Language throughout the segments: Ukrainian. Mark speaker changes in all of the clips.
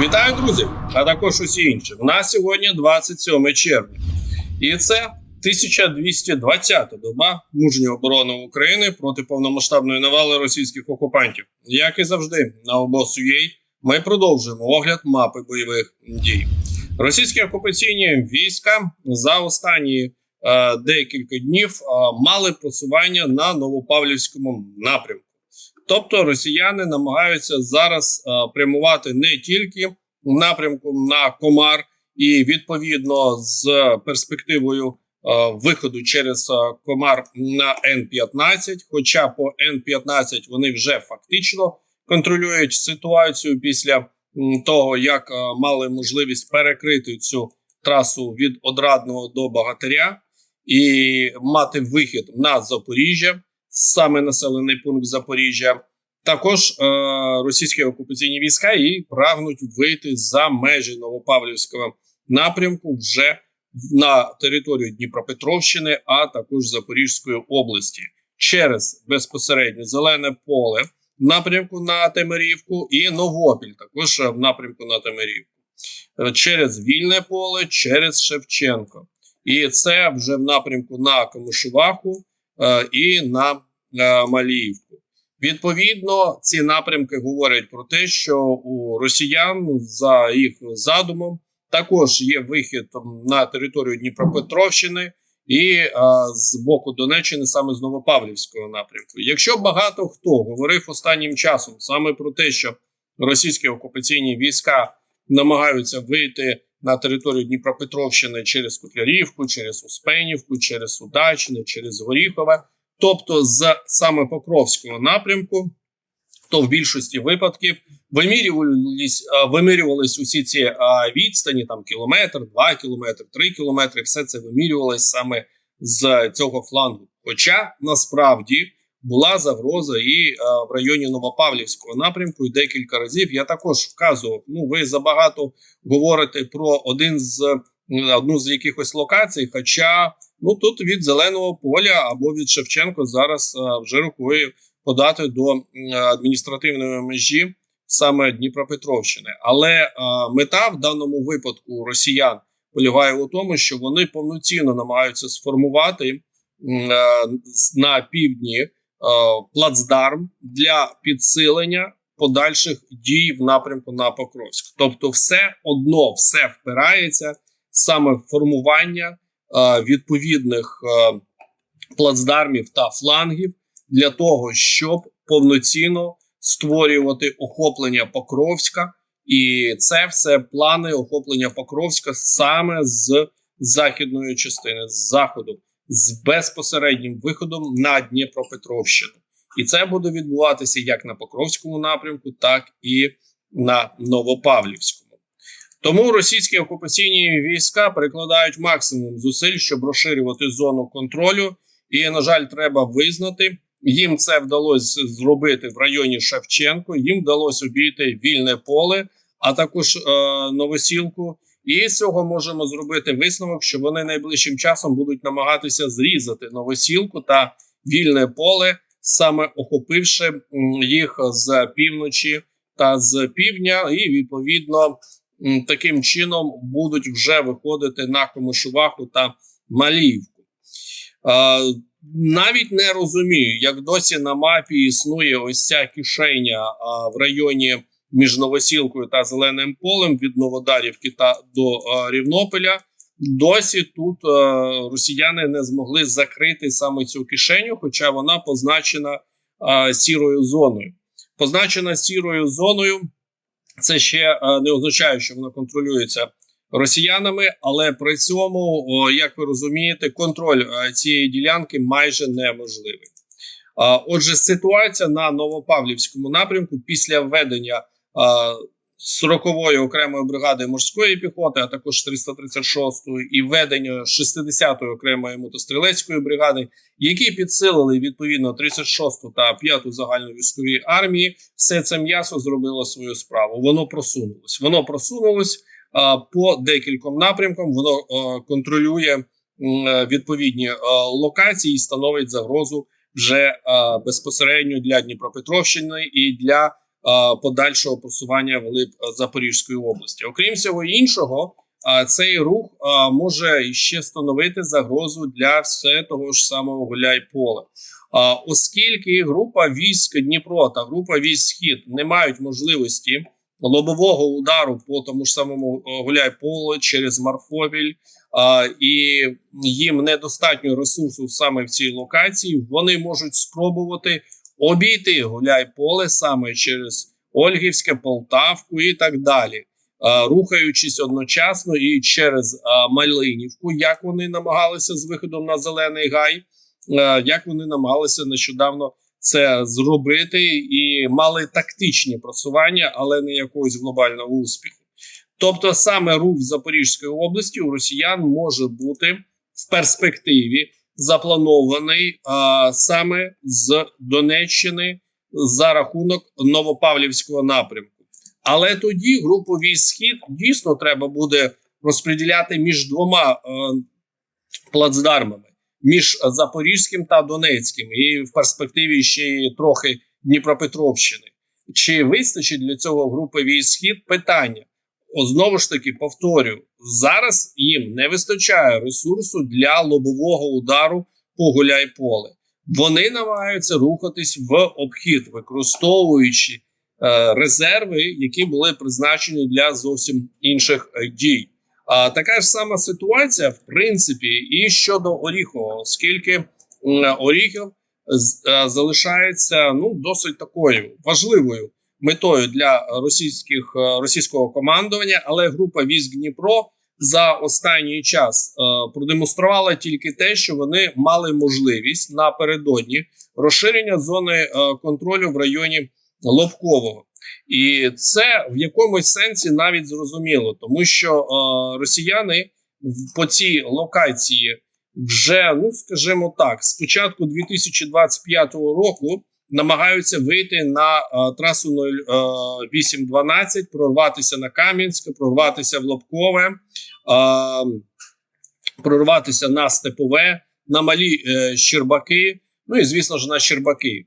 Speaker 1: Вітаю, друзі! А також усі інші. У нас сьогодні 27 червня, і це 1220-та доба мужньої оборони України проти повномасштабної навали російських окупантів. Як і завжди, на обосу.ua ми продовжуємо огляд мапи бойових дій. Російські окупаційні війська за останні е, декілька днів е, мали просування на Новопавлівському напрямку. Тобто росіяни намагаються зараз е, прямувати не тільки в напрямку на Комар, і відповідно з перспективою е, виходу через е, Комар на Н-15. Хоча по Н-15 вони вже фактично контролюють ситуацію після того, як е, мали можливість перекрити цю трасу від Одрадного до Багатиря і мати вихід на Запоріжжя саме населений пункт Запоріжжя. Також е, російські окупаційні війська і прагнуть вийти за межі Новопавлівського напрямку вже на територію Дніпропетровщини, а також Запорізької області через безпосередньо зелене поле в напрямку на Темирівку і Новопіль, також в напрямку на Темирівку, Е, через вільне поле, через Шевченко. І це вже в напрямку на Комишуваху е, і на е, Маліївку. Відповідно, ці напрямки говорять про те, що у росіян за їх задумом також є вихід на територію Дніпропетровщини і е, з боку Донеччини, саме з Новопавлівського напрямку. Якщо багато хто говорив останнім часом саме про те, що російські окупаційні війська намагаються вийти на територію Дніпропетровщини через Котлярівку, через Успенівку, через Удачне, через Горіхове, тобто з саме Покровського напрямку, то в більшості випадків вимірювались, вимірювались усі ці відстані, там кілометр, два кілометри, три кілометри. Все це вимірювалось саме з цього флангу. Хоча насправді була загроза і а, в районі Новопавлівського напрямку, і декілька разів я також вказував. Ну, ви забагато говорите про один з одну з якихось локацій. Хоча ну тут від зеленого поля або від Шевченко зараз а, вже рукою подати до адміністративної межі саме Дніпропетровщини. Але а, мета в даному випадку росіян полягає у тому, що вони повноцінно намагаються сформувати е, на півдні е, плацдарм для підсилення подальших дій в напрямку на Покровськ. Тобто, все одно все впирається саме в формування е, відповідних е, плацдармів та флангів для того, щоб повноцінно створювати охоплення Покровська, і це все плани охоплення Покровська саме з західної частини, з заходу, з безпосереднім виходом на Дніпропетровщину. І це буде відбуватися як на Покровському напрямку, так і на Новопавлівському. Тому російські окупаційні війська прикладають максимум зусиль, щоб розширювати зону контролю. І, на жаль, треба визнати, їм це вдалося зробити в районі Шевченко. Їм вдалося обійти вільне поле, а також е, новосілку. І з цього можемо зробити висновок, що вони найближчим часом будуть намагатися зрізати новосілку та вільне поле, саме охопивши їх з півночі та з півдня, і відповідно таким чином будуть вже виходити на Комишуваху та Маліївку. Навіть не розумію, як досі на мапі існує ось ця кишеня в районі між Новосілкою та Зеленим полем від Новодарівки та до а, Рівнополя. Досі тут росіяни не змогли закрити саме цю кишеню, хоча вона позначена сірою зоною. Позначена сірою зоною, це ще не означає, що вона контролюється росіянами, але при цьому, як ви розумієте, контроль е, цієї ділянки майже неможливий. Отже, ситуація на Новопавлівському напрямку після введення 40-ї окремої бригади морської піхоти, а також 336-ї, і введення 60-ї окремої мотострілецької бригади, які підсилили відповідно 36-ту та 5-ту загальновійськові армії, все це м'ясо зробило свою справу. Воно просунулось. Воно просунулось а, по декільком напрямкам. Воно а, контролює м, е, відповідні а, локації і становить загрозу вже а, безпосередньо для Дніпропетровщини і для подальшого просування вглиб е, Запорізької області. Окрім всього іншого, а цей рух може ще становити загрозу для все того ж самого Гуляйполя. Оскільки група військ Дніпро та група військ Схід не мають можливості лобового удару по тому ж самому е, Гуляйполу через Марфовіль, і їм недостатньо ресурсу саме в цій локації, вони можуть спробувати обійти Гуляйполе саме через Ольгівське, Полтавку і так далі рухаючись одночасно і через Малинівку, як вони намагалися з виходом на зелений гай, як вони намагалися нещодавно це зробити, і мали тактичні просування, але не якогось глобального успіху. Тобто, саме рух Запорізької області у росіян може бути в перспективі запланований а, саме з Донеччини за рахунок Новопавлівського напрямку. Але тоді групу військ схід дійсно треба буде розподіляти між двома е, плацдармами: між Запорізьким та Донецьким, і в перспективі ще й трохи Дніпропетровщини. Чи вистачить для цього групи військ схід? Питання. О, знову ж таки, повторю: зараз їм не вистачає ресурсу для лобового удару по гуляй-поле. Вони намагаються рухатись в обхід, використовуючи Е, резерви, які були призначені для зовсім інших е, дій. А така ж сама ситуація, в принципі, і щодо Оріхова, оскільки Оріхів е, залишається ну досить такою важливою метою для російських російського командування, але група військ Дніпро за останній час продемонструвала тільки те, що вони мали можливість напередодні розширення зони контролю в районі. Лобкового, і це в якомусь сенсі навіть зрозуміло, тому що е, росіяни по цій локації вже, ну скажімо так, з початку 2025 року намагаються вийти на е, трасу 0812, прорватися на Кам'янське, прорватися в Лобкове, е, прорватися на Степове, на малі е, Щербаки. Ну і звісно ж на Щербаки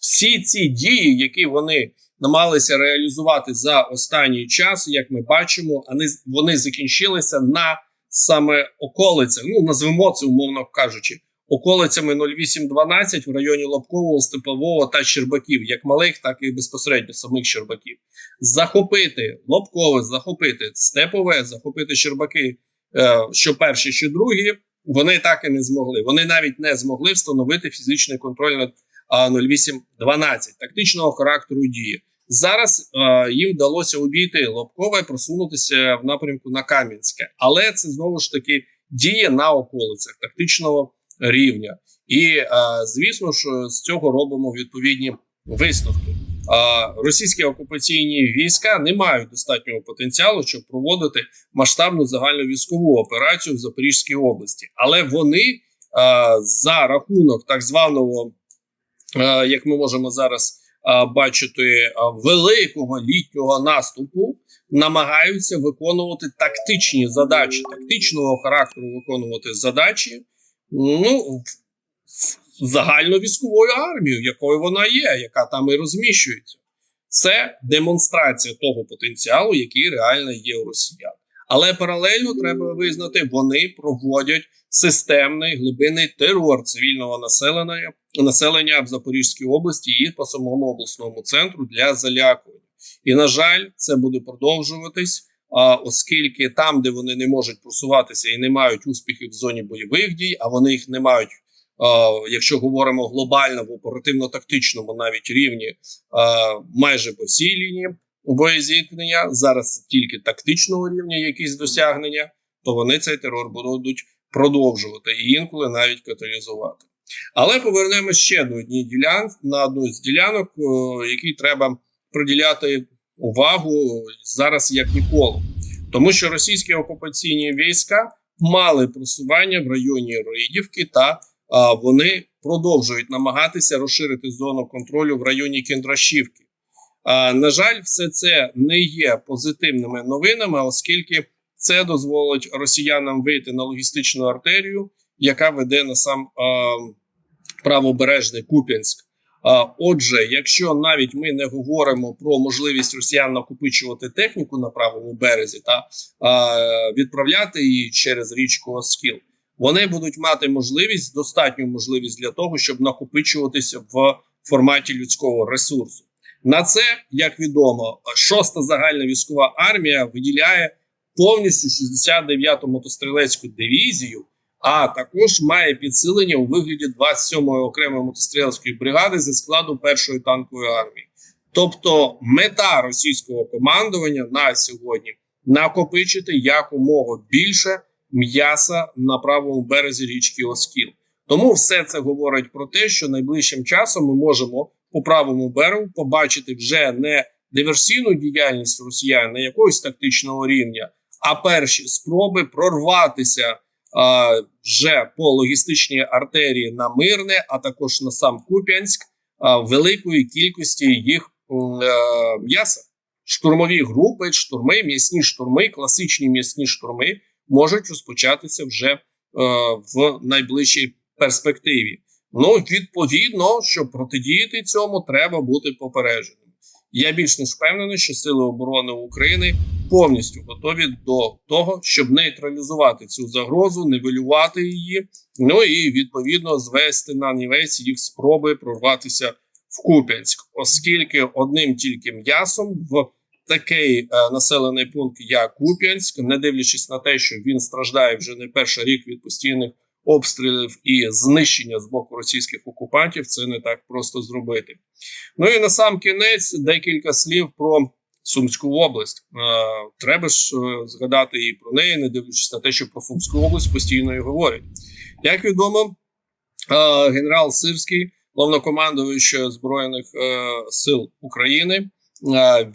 Speaker 1: всі ці дії, які вони намагалися реалізувати за останній час, як ми бачимо, вони закінчилися на саме околицях. Ну назвемо це умовно кажучи, околицями 0812 в районі Лобкового, Степового та Щербаків, як малих, так і безпосередньо самих Щербаків. Захопити Лобкове, захопити Степове, захопити Щербаки, е, що перші, що другі. Вони так і не змогли. Вони навіть не змогли встановити фізичний контроль над 0812 тактичного характеру дії. Зараз е, їм вдалося обійти Лобкове, просунутися в напрямку на Кам'янське, але це знову ж таки діє на околицях тактичного рівня. І е, звісно, що з цього робимо відповідні висновки. Російські окупаційні війська не мають достатнього потенціалу, щоб проводити масштабну загальну військову операцію в Запорізькій області, але вони е, за рахунок так званого Е, як ми можемо зараз бачити, великого літнього наступу намагаються виконувати тактичні задачі, тактичного характеру виконувати задачі. Ну загальновійськовою армією, якою вона є, яка там і розміщується. Це демонстрація того потенціалу, який реально є у росіян. Але паралельно треба визнати, вони проводять системний глибинний терор цивільного населення населення в Запорізькій області і по самому обласному центру для залякування. І на жаль, це буде продовжуватись. Оскільки там, де вони не можуть просуватися і не мають успіхів в зоні бойових дій, а вони їх не мають, якщо говоримо глобально в оперативно-тактичному навіть рівні, майже по всій лінії боєзіткнення, зараз тільки тактичного рівня, якісь досягнення, то вони цей терор будуть продовжувати і інколи навіть каталізувати. Але повернемось ще до однієї ділянки на одну з ділянок, якій треба приділяти увагу зараз як ніколи, тому що російські окупаційні війська мали просування в районі Ридівки, та а, вони продовжують намагатися розширити зону контролю в районі Кіндрашівки. А, На жаль, все це не є позитивними новинами, оскільки це дозволить росіянам вийти на логістичну артерію, яка веде на сам а, правобережний Куп'янськ. Отже, якщо навіть ми не говоримо про можливість росіян накопичувати техніку на правому березі та відправляти її через річку Оскіл, вони будуть мати можливість, достатню можливість для того, щоб накопичуватися в форматі людського ресурсу. На це, як відомо, шоста загальна військова армія виділяє повністю 69-ту мотострілецьку дивізію, а також має підсилення у вигляді 27-ї окремої мотострілецької бригади зі складу першої танкової армії. Тобто, мета російського командування на сьогодні накопичити якомога більше м'яса на правому березі річки Оскіл. Тому все це говорить про те, що найближчим часом ми можемо по правому берегу побачити вже не диверсійну діяльність росіян на якогось тактичного рівня, а перші спроби прорватися вже по логістичній артерії на мирне, а також на сам Куп'янськ, великої кількості їх е, м'яса. Штурмові групи, штурми, м'ясні штурми, класичні м'ясні штурми можуть розпочатися вже е, в найближчій перспективі. Ну, відповідно, щоб протидіяти цьому, треба бути попередженим. Я більш ніж впевнений, що Сили оборони України повністю готові до того, щоб нейтралізувати цю загрозу, нивелювати її, ну і відповідно звести на нівець їх спроби прорватися в Куп'янськ, оскільки одним тільки м'ясом в такий е, населений пункт, як Куп'янськ, не дивлячись на те, що він страждає вже не перший рік від постійних обстрілів і знищення з боку російських окупантів, це не так просто зробити. Ну і на сам кінець декілька слів про Сумську область. Е, треба ж е, згадати і про неї, не дивлячись на те, що про Сумську область постійно і говорять. Як відомо, е, генерал Сирський, головнокомандуючий Збройних сил України,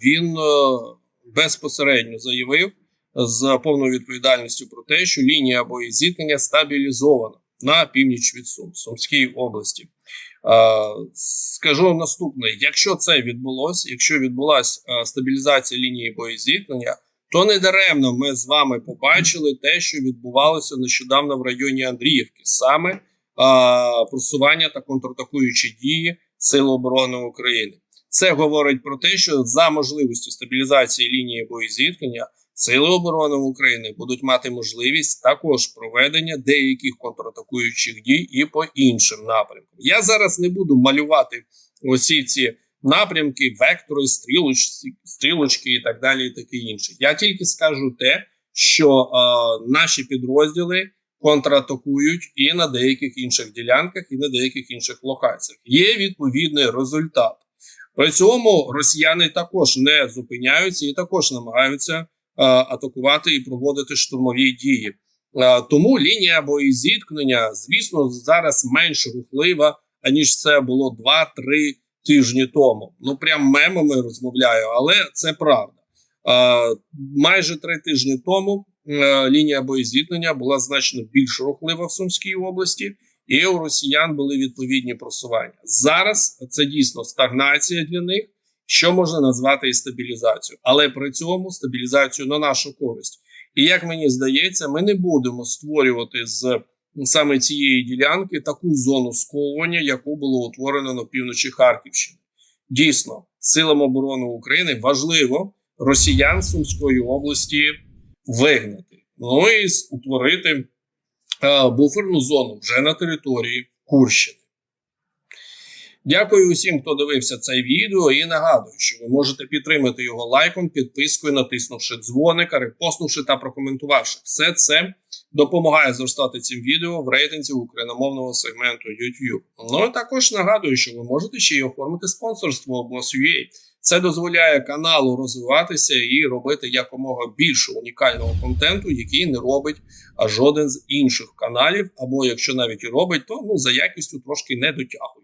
Speaker 1: він безпосередньо заявив з повною відповідальністю про те, що лінія боєзіткнення стабілізована на північ від Сум, Сумській області. Скажу наступне: якщо це відбулося, якщо відбулася стабілізація лінії боєзіткнення, то не даремно ми з вами побачили те, що відбувалося нещодавно в районі Андріївки, саме е, просування та контратакуючі дії Сил оборони України. Це говорить про те, що за можливістю стабілізації лінії боєзіткнення Сили оборони України будуть мати можливість також проведення деяких контратакуючих дій і по іншим напрямкам. Я зараз не буду малювати усі ці напрямки, вектори, стрілочки, стрілочки і так далі, і таке інше. Я тільки скажу те, що е, наші підрозділи контратакують і на деяких інших ділянках, і на деяких інших локаціях. Є відповідний результат. При цьому росіяни також не зупиняються і також намагаються атакувати і проводити штурмові дії. Е, тому лінія боєзіткнення, звісно, зараз менш рухлива, аніж це було 2-3 тижні тому. Ну прям мемами розмовляю, але це правда. Е, майже три тижні тому е, лінія боєзіткнення була значно більш рухлива в Сумській області, і у росіян були відповідні просування. Зараз це дійсно стагнація для них, що можна назвати і стабілізацією, але при цьому стабілізацію на нашу користь. І як мені здається, ми не будемо створювати з саме цієї ділянки таку зону сковування, яку було утворено на півночі Харківщини. Дійсно, силам оборони України важливо росіян Сумської області вигнати, ну і утворити е, буферну зону вже на території Курщини. Дякую усім, хто дивився це відео, і нагадую, що ви можете підтримати його лайком, підпискою, натиснувши дзвоник, репостнувши та прокоментувавши. Все це допомагає зростати цим відео в рейтинзі україномовного сегменту YouTube. Ну і також нагадую, що ви можете ще й оформити спонсорство обос.ua. Це дозволяє каналу розвиватися і робити якомога більше унікального контенту, який не робить жоден з інших каналів. Або якщо навіть і робить, то ну за якістю трошки не дотягує.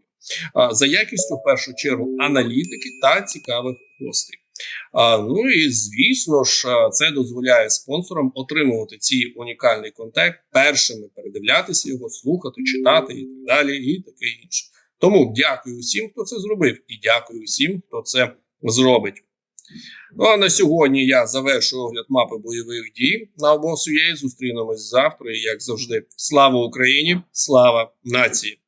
Speaker 1: За якістю в першу чергу аналітики та цікавих гостей. Ну і звісно ж, це дозволяє спонсорам отримувати цей унікальний контент першими, передивлятися його, слухати, читати і так далі, і таке інше. Тому дякую усім, хто це зробив, і дякую усім, хто це зробить. Ну а на сьогодні я завершую огляд мапи бойових дій на обосу. Зустрінемось завтра. І як завжди, слава Україні, слава нації.